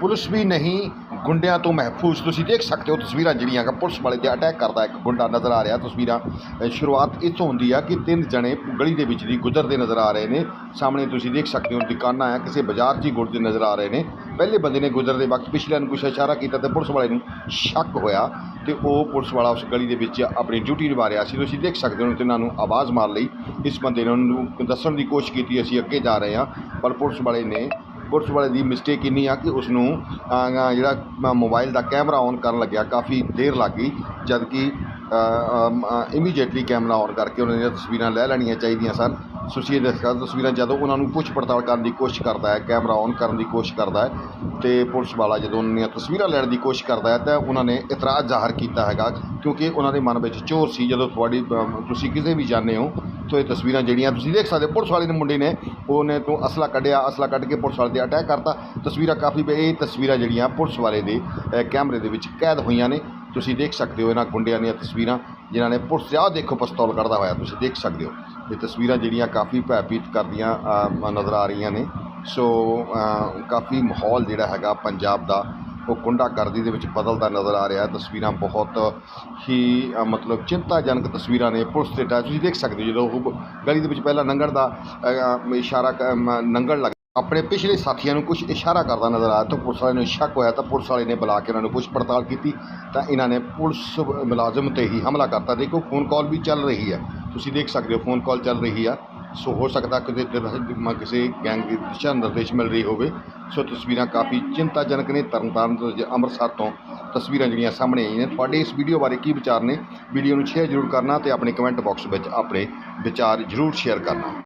Police ਵੀ ਨਹੀਂ, ਗੁੰਡਿਆਂ ਤੋਂ ਮਹਿਫੂਜ਼। ਤੁਸੀਂ ਦੇਖ ਸਕਦੇ ਹੋ ਤਸਵੀਰਾਂ ਜਿਹੜੀਆਂ ਕਿ ਪੁਲਿਸ ਵਾਲੇ ਤੇ ਅਟੈਕ ਕਰਦਾ ਇੱਕ ਗੁੰਡਾ ਨਜ਼ਰ ਆ ਰਿਹਾ। ਤਸਵੀਰਾਂ ਸ਼ੁਰੂਆਤ ਇੱਥੋਂ ਹੁੰਦੀ ਆ ਕਿ ਤਿੰਨ ਜਣੇ ਗਲੀ ਦੇ ਵਿੱਚ ਦੀ ਗੁਜ਼ਰਦੇ ਨਜ਼ਰ ਆ ਰਹੇ ਨੇ। ਸਾਹਮਣੇ ਤੁਸੀਂ ਦੇਖ ਸਕਦੇ ਹੋ ਦੁਕਾਨਾਂ ਆ, ਕਿਸੇ ਬਾਜ਼ਾਰ 'ਚ ਹੀ ਗੁਜ਼ਰਦੇ ਨਜ਼ਰ ਆ ਰਹੇ ਨੇ। ਪਹਿਲੇ ਬੰਦੇ ਨੇ ਗੁਜ਼ਰਦੇ ਵਕਤ ਪਿਛਲੇ ਨੂੰ ਕੁਛ ਇਸ਼ਾਰਾ ਕੀਤਾ ਤੇ ਪੁਲਿਸ ਵਾਲੇ ਨੂੰ ਸ਼ੱਕ ਹੋਇਆ ਤੇ ਉਹ ਪੁਲਿਸ ਵਾਲਾ ਉਸ ਗਲੀ ਦੇ ਵਿੱਚ ਆਪਣੀ ਡਿਊਟੀ ਨਿਭਾ ਰਿਹਾ ਸੀ। ਤੁਸੀਂ ਦੇਖ ਸਕਦੇ ਹੋ ਤਿੰਨਾਂ ਨੂੰ ਆਵਾਜ਼ ਮਾਰ ਲਈ। ਇਸ ਬੰਦੇ ਨੇ ਉਹਨੂੰ ਦੱਸਣ ਦੀ ਕੋਸ਼ਿਸ਼ ਕੀਤੀ, ਅਸੀਂ ਅੱਗੇ ਜਾ ਰਹੇ ਹਾਂ। ਪਰ ਪੁਲਿਸ ਵਾਲੇ ਨੇ ਪੁਲਿਸ ਵਾਲੇ ਦੀ ਮਿਸਟੇਕ ਇੰਨੀ ਆ ਕਿ ਉਸ ਨੂੰ ਜਿਹੜਾ ਮੋਬਾਈਲ ਦਾ ਕੈਮਰਾ ਔਨ ਕਰਨ ਲੱਗਿਆ, ਕਾਫੀ ਦੇਰ ਲੱਗ ਗਈ ਜਦ ਕਿ ਇਮੀਡੀਏਟਲੀ ਕੈਮਰਾ ਔਨ ਕਰਕੇ ਉਹਨਾਂ ਦੀਆਂ ਤਸਵੀਰਾਂ ਲੈ ਲੈਣੀਆਂ ਚਾਹੀਦੀਆਂ ਸਨ। ਤੁਸੀਂ ਇਹ ਦੇਖਿਆ ਤਸਵੀਰਾਂ ਜਦੋਂ ਉਹਨਾਂ ਨੂੰ ਪੁੱਛ ਪੜਤਾਲ ਕਰਨ ਦੀ ਕੋਸ਼ਿਸ਼ ਕਰਦਾ ਹੈ ਕੈਮਰਾ ਔਨ ਕਰਨ ਦੀ ਕੋਸ਼ਿਸ਼ ਕਰਦਾ ਹੈ ਤੇ ਪੁਲਿਸ ਵਾਲਾ ਜਦੋਂ ਉਹਨਾਂ ਦੀਆਂ ਤਸਵੀਰਾਂ ਲੈਣ ਦੀ ਕੋਸ਼ਿਸ਼ ਕਰਦਾ ਹੈ ਤਾਂ ਉਹਨਾਂ ਨੇ ਇਤਰਾਜ਼ ਜ਼ਾਹਰ ਕੀਤਾ ਹੈਗਾ ਕਿਉਂਕਿ ਉਹਨਾਂ ਦੇ ਮਨ ਵਿੱਚ ਚੋਰ ਸੀ। ਜਦੋਂ ਤੁਹਾਡੀ ਤੁਸੀਂ ਕਿਸੇ ਵੀ ਜਾਂਦੇ ਹੋ ਤੋ ਇਹ ਤਸਵੀਰਾਂ ਜਿਹੜੀਆਂ ਤੁਸੀਂ ਦੇਖ ਸਕਦੇ ਹੋ, ਪੁਲਿਸ ਵਾਲੇ ਦੇ ਮੁੰਡੇ ਨੇ ਉਹਨੇ ਤੋਂ ਅਸਲਾ ਕੱਢਿਆ ਅਸਲਾ ਕੱਢ ਕੇ ਪੁਲਿਸ ਵਾਲੇ ਤੇ ਅਟੈਕ ਕਰਤਾ। ਤਸਵੀਰਾਂ ਕਾਫੀ ਇਹ ਤਸਵੀਰਾਂ ਜਿਹੜੀਆਂ ਪੁਲਿਸ ਵਾਲੇ ਦੇ ਕੈਮਰੇ ਦੇ ਵਿੱਚ ਕੈਦ ਹੋਈਆਂ ਨੇ। ਤੁਸੀਂ ਦੇਖ ਸਕਦੇ ਹੋ ਇਹਨਾਂ ਗੁੰਡਿਆਂ ਦੀਆਂ ਤਸਵੀਰਾਂ, ਜਿਨ੍ਹਾਂ ਨੇ ਪੁਲਿਸ ਤੇ ਦੇਖੋ ਪਿਸਤੌਲ ਕੱਢਦਾ ਹੋਇਆ, ਤੁਸੀਂ ਦੇਖ ਸਕਦੇ ਹੋ। ਇਹ ਤਸਵੀਰਾਂ ਜਿਹੜੀਆਂ ਕਾਫੀ ਭੈਭੀਤ ਕਰਦੀਆਂ ਨਜ਼ਰ ਆ ਰਹੀਆਂ ਨੇ। ਸੋ ਕਾਫੀ ਮਾਹੌਲ ਜਿਹੜਾ ਹੈਗਾ ਪੰਜਾਬ ਦਾ, ਉਹ ਕੁੰਡਾ ਕਰਦੀ ਦੇ ਵਿੱਚ ਬਦਲਦਾ ਨਜ਼ਰ ਆ ਰਿਹਾ। ਤਸਵੀਰਾਂ ਬਹੁਤ ਹੀ ਮਤਲਬ ਚਿੰਤਾਜਨਕ ਤਸਵੀਰਾਂ ਨੇ ਪੁਲਿਸ ਤੇ ਅਟੈਚ ਤੁਸੀਂ ਦੇਖ ਸਕਦੇ ਹੋ ਜਦੋਂ ਉਹ ਗਲੀ ਦੇ ਵਿੱਚ ਪਹਿਲਾਂ ਲੰਘਣ ਦਾ ਇਸ਼ਾਰਾ ਕ- ਲੰਘਣ ਲੱਗ ਆਪਣੇ ਪਿਛਲੇ ਸਾਥੀਆਂ ਨੂੰ ਕੁਝ ਇਸ਼ਾਰਾ ਕਰਦਾ ਨਜ਼ਰ ਆਇਆ ਤਾਂ ਪੁਲਿਸ ਵਾਲੇ ਨੂੰ ਸ਼ੱਕ ਹੋਇਆ ਤਾਂ ਪੁਲਿਸ ਵਾਲੇ ਨੇ ਬੁਲਾ ਕੇ ਉਹਨਾਂ ਨੂੰ ਪੁੱਛ ਪੜਤਾਲ ਕੀਤੀ ਤਾਂ ਇਹਨਾਂ ਨੇ ਪੁਲਿਸ ਮੁਲਾਜ਼ਮ ਤੇ ਹੀ ਹਮਲਾ ਕਰਤਾ। ਦੇਖੋ ਫੋਨ ਕਾਲ ਵੀ ਚੱਲ ਰਹੀ ਹੈ ਤੁਸੀਂ ਦੇਖ ਸਕਦੇ ਹੋ ਫੋਨ ਕਾਲ ਚੱਲ ਰਹੀ ਆ। ਸੋ ਹੋ ਸਕਦਾ ਕਿ ਕਿਸੇ ਗੈਂਗ ਦੀ ਦਿਸ਼ਾ ਨਿਰਦੇਸ਼ ਮਿਲ ਰਹੀ ਹੋਵੇ। ਸੋ ਤਸਵੀਰਾਂ ਕਾਫੀ ਚਿੰਤਾਜਨਕ ਨੇ। ਤਰਨਤਾਰਨ ਤੋਂ ਅੰਮ੍ਰਿਤਸਰ ਤੋਂ ਤਸਵੀਰਾਂ ਜਿਹੜੀਆਂ ਸਾਹਮਣੇ ਆਈਆਂ ਨੇ। ਤੁਹਾਡੇ ਇਸ ਵੀਡੀਓ ਬਾਰੇ ਕੀ ਵਿਚਾਰ ਨੇ? ਵੀਡੀਓ ਨੂੰ ਸ਼ੇਅਰ ਜ਼ਰੂਰ ਕਰਨਾ ਤੇ ਆਪਣੇ ਕਮੈਂਟ ਬਾਕਸ ਵਿੱਚ ਆਪਣੇ ਵਿਚਾਰ ਜ਼ਰੂਰ ਸ਼ੇਅਰ ਕਰਨਾ।